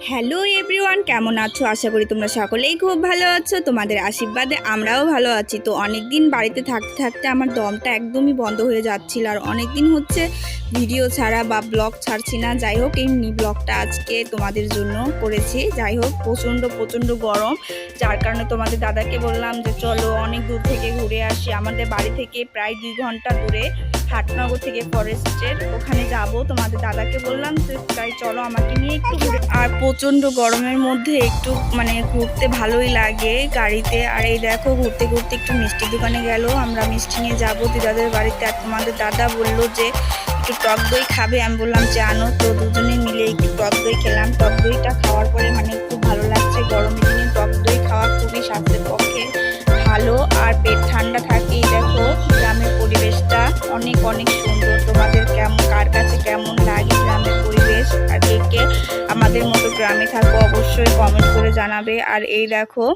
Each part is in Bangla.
হ্যালো এভরিওয়ান, কেমন আছো? আশা করি তোমরা সকলেই খুব ভালো আছো। তোমাদের আশীর্বাদে আমরাও ভালো আছি। তো অনেক দিন বাড়িতে থাকতে থাকতে আমার দমটা একদমই বন্ধ হয়ে যাচ্ছিল। আর অনেক দিন হচ্ছে ভিডিও ছাড়া বা ব্লগ ছাড়ছি না। যাই হোক, এই মিনি ব্লগটা আজকে তোমাদের জন্য করেছি। যাই হোক, প্রচণ্ড প্রচণ্ড গরম। যার কারণে তোমাদের দাদাকে বললাম যে, চলো অনেক দূর থেকে ঘুরে আসি। আমাদের বাড়ি থেকে প্রায় দুই ঘণ্টা দূরে হাটনগর থেকে ফরেস্টের ওখানে যাব। তোমাদের দাদাকে বললাম তো তাই চলো আমাকে নিয়ে একটু ঘুরে আর প্রচণ্ড গরমের মধ্যে একটু মানে ঘুরতে ভালোই লাগে গাড়িতে। আর এই দেখো, ঘুরতে ঘুরতে একটু মিষ্টির দোকানে গেল। আমরা মিষ্টি নিয়ে যাব। দিদাদের বাড়িতে আর তোমাদের দাদা বলল যে, একটু টক দই খাবে। আমি বললাম, যে আনো। তো দুজনে অবশ্যই কমেন্ট করে জানাবে। আর এই দেখো,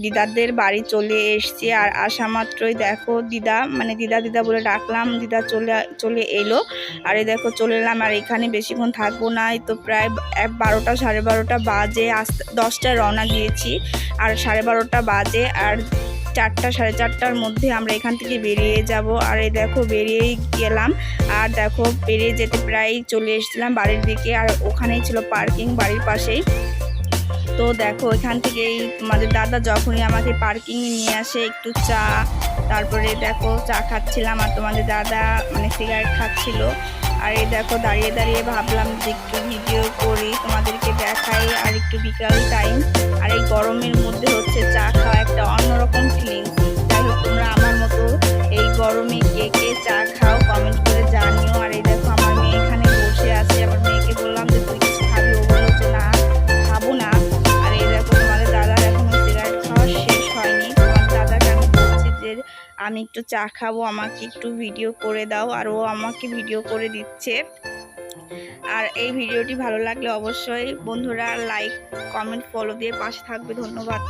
দিদাদের বাড়ি চলে এসছি। আর আসা মাত্রই দেখো, দিদা মানে দিদা দিদা বলে ডাকলাম। দিদা চলে চলে এলো। আর এই দেখো, চলে এলাম। আর এখানে বেশিক্ষণ থাকব না। তো প্রায় এক বারোটা, সাড়ে বারোটা বাজে। আসতে দশটায় রওনা দিয়েছি। আর সাড়ে বারোটা বাজে। আর চারটা, সাড়ে চারটার মধ্যে আমরা এখান থেকে বেরিয়ে যাব। আর এই দেখো, বেরিয়েই গেলাম। আর দেখো, বেরিয়ে যেতে প্রায় চলে এসেছিলাম বাড়ির দিকে। আর ওখানেই ছিল পার্কিং বাড়ির পাশেই। তো দেখো, এখান থেকেই তোমাদের দাদা যখনই আমাকে পার্কিংয়ে নিয়ে আসে একটু চা, তারপরে দেখো চা খাচ্ছিলাম আর তোমাদের দাদা মানে সিগারেট খাচ্ছিল। আর এই দেখো, দাঁড়িয়ে দাঁড়িয়ে ভাবলাম যে একটু ভিডিও করি, তোমাদেরকে দেখাই আর একটু বিকাল টাইম আর এই গরমের মধ্যে হচ্ছে চা খাওয়া একটা অন্যরকম যাই হোক, তোমরা আমার মতো এই গরমে কে কে চা খাও যে আমি একটু চা খাব, আমাকে একটু ভিডিও করে দাও, আর ও আমাকে ভিডিও করে দিচ্ছে। আর এই ভিডিওটি ভালো লাগলে অবশ্যই বন্ধুরা লাইক কমেন্ট ফলো দিয়ে পাশে থাকবে। ধন্যবাদ।